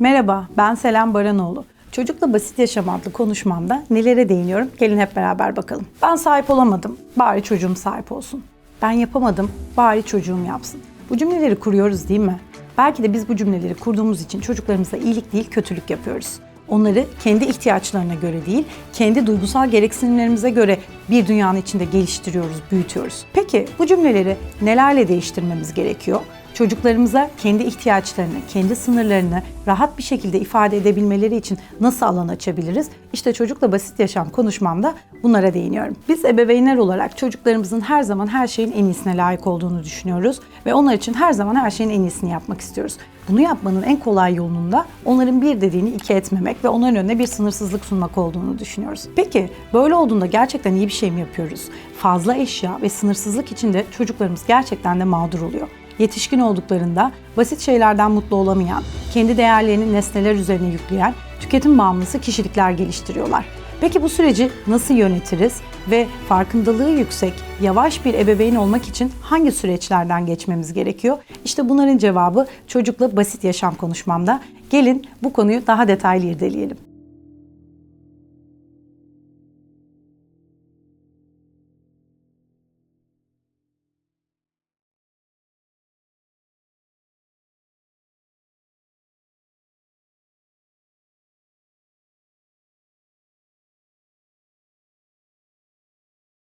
Merhaba, ben Selam Baranoğlu. Çocukla Basit Yaşam adlı konuşmamda nelere değiniyorum? Gelin hep beraber bakalım. Ben sahip olamadım, bari çocuğum sahip olsun. Ben yapamadım, bari çocuğum yapsın. Bu cümleleri kuruyoruz değil mi? Belki de biz bu cümleleri kurduğumuz için çocuklarımıza iyilik değil kötülük yapıyoruz. Onları kendi ihtiyaçlarına göre değil, kendi duygusal gereksinimlerimize göre bir dünyanın içinde geliştiriyoruz, büyütüyoruz. Peki bu cümleleri nelerle değiştirmemiz gerekiyor? Çocuklarımıza kendi ihtiyaçlarını, kendi sınırlarını rahat bir şekilde ifade edebilmeleri için nasıl alan açabiliriz? İşte çocukla basit yaşam konuşmamda bunlara değiniyorum. Biz ebeveynler olarak çocuklarımızın her zaman her şeyin en iyisine layık olduğunu düşünüyoruz ve onlar için her zaman her şeyin en iyisini yapmak istiyoruz. Bunu yapmanın en kolay yolunun da onların bir dediğini iki etmemek ve onların önüne bir sınırsızlık sunmak olduğunu düşünüyoruz. Peki böyle olduğunda gerçekten iyi bir şey mi yapıyoruz? Fazla eşya ve sınırsızlık içinde çocuklarımız gerçekten de mağdur oluyor yetişkin olduklarında basit şeylerden mutlu olamayan, kendi değerlerini nesneler üzerine yükleyen, tüketim bağımlısı kişilikler geliştiriyorlar. Peki bu süreci nasıl yönetiriz ve farkındalığı yüksek, yavaş bir ebeveyn olmak için hangi süreçlerden geçmemiz gerekiyor? İşte bunların cevabı çocukla basit yaşam konuşmamda. Gelin bu konuyu daha detaylı irdeleyelim.